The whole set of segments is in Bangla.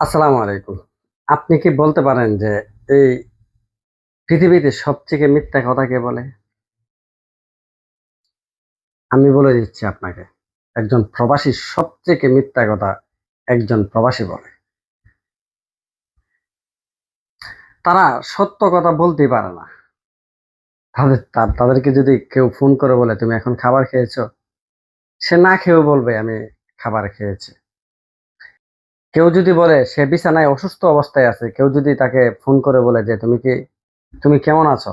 আসসালামু আলাইকুম। আপনি কি বলতে পারেন যে এই পৃথিবীতে সবথেকে মিথ্যা কথা কে বলে? আমি বলে দিচ্ছি আপনাকে, একজন প্রবাসী সবথেকে মিথ্যা কথা একজন প্রবাসী বলে। তারা সত্য কথা বলতেই পারে না। তাদের তাদেরকে যদি কেউ ফোন করে বলে, তুমি এখন খাবার খেয়েছো? সে না খেয়েও বলবে, আমি খাবার খেয়েছি। কেউ যদি বলে সে বিছানায় অসুস্থ অবস্থায় আছে, কেউ যদি তাকে ফোন করে বলে যে তুমি কি, তুমি কেমন আছো?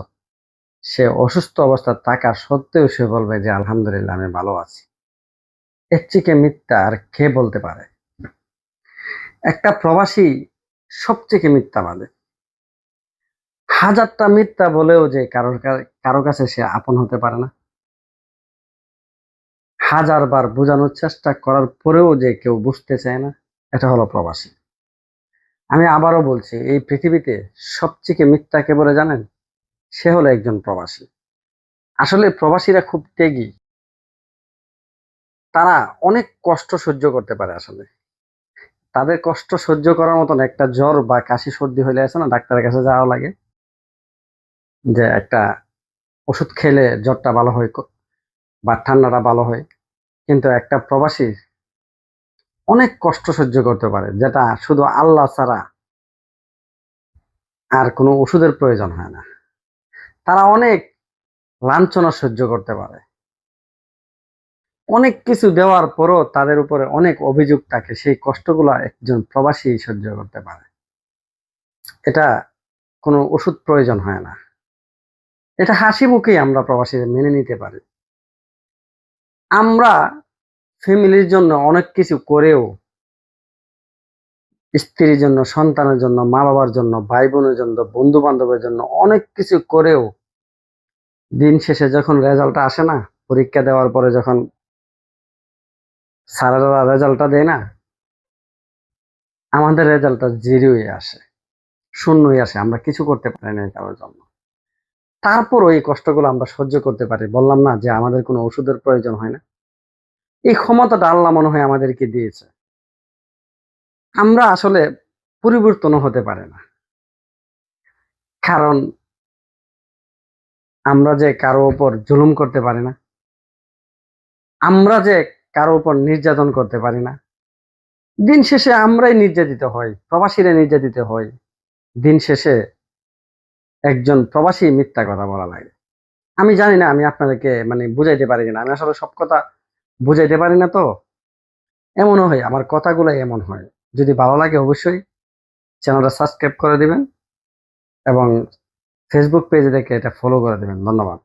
সে অসুস্থ অবস্থা থাকা সত্ত্বেও সে বলবে যে আলহামদুলিল্লাহ আমি ভালো আছি। এর থেকে মিথ্যা আর কে বলতে পারে? একটা প্রবাসী সবথেকে মিথ্যা বাদে হাজারটা মিথ্যা বলেও যে কারোর কারও কাছে সে আপন হতে পারে না। হাজার বার বোঝানোর চেষ্টা করার পরেও যে কেউ বুঝতে চায় না। এটা হলো প্রবাসী। আমি আবারও বলছি, এই পৃথিবীতে সবথেকে মিথ্যা কে বলে জানেন? সে হলো একজন প্রবাসী। আসলে প্রবাসীরা খুব ত্যাগী। তারা অনেক কষ্ট সহ্য করতে পারে আসলে। তাদের কষ্ট সহ্য করার মতন একটা জ্বর বা কাশি সর্দি হলে আছে না, ডাক্তারের কাছে যাওয়া লাগে। যে একটা ওষুধ খেলে জ্বরটা ভালো হয় বা ঠান্ডাটা ভালো হয়। কিন্তু একটা প্রবাসী অনেক কষ্ট সহ্য করতে পারে, যেটা শুধু আল্লাহ ছাড়া আর কোনো ওষুধের প্রয়োজন হয় না। তারা অনেক লাঞ্ছনা সহ্য করতে পারে। অনেক কিছু দেওয়ার পরও তাদের উপরে অনেক অভিযোগ থাকে, সেই কষ্টগুলো একজন প্রবাসী সহ্য করতে পারে। এটা কোনো ওষুধ প্রয়োজন হয় না। এটা হাসি মুখেই আমরা প্রবাসীদের মেনে নিতে পারি। আমরা ফ্যামিলির জন্য অনেক কিছু করেও স্ত্রীর জন্য, সন্তানের জন্য মা বাবার জন্য ভাই বোনের জন্য বন্ধু বান্ধবের জন্য অনেক কিছু করেও দিন শেষে যখন রেজাল্টটা আসে না, পরীক্ষা দেওয়ার পরে যখন স্যারেরা রেজাল্টটা দেয় না, আমাদের রেজাল্টটা জিরোই আসে, শূন্যই আসে। আমরা কিছু করতে পারি না কারোর জন্য। তারপরও এই কষ্টগুলো আমরা সহ্য করতে পারি। বললাম না যে আমাদের কোনো ওষুধের প্রয়োজন হয় না। এই ক্ষমতাটা আল্লাহ মনে হয় আমাদেরকে দিয়েছে। আমরা আসলে পরিবর্তনও হতে পারে না। কারণ আমরা যে কারও উপর জুলুম করতে পারি না, আমরা যে কারও উপর নির্যাতন করতে পারি না, দিন শেষে আমরাই নির্যাতিত হই, প্রবাসীরা নির্যাতিত হই, দিন শেষে একজন প্রবাসী মিথ্যা কথা বলা লাগে। আমি জানি না, আমি আপনাদেরকে মানে বুঝাইতে পারি না আমি আসলে সব কথা বুঝাইতে পারি না তো? এমনও হয়, আমার কথাগুলো এমন হয়। যদি ভালো লাগে অবশ্যই চ্যানেলটা সাবস্ক্রাইব করে দিবেন এবং ফেসবুক পেজে দেখে এটা ফলো করে দেবেন। ধন্যবাদ।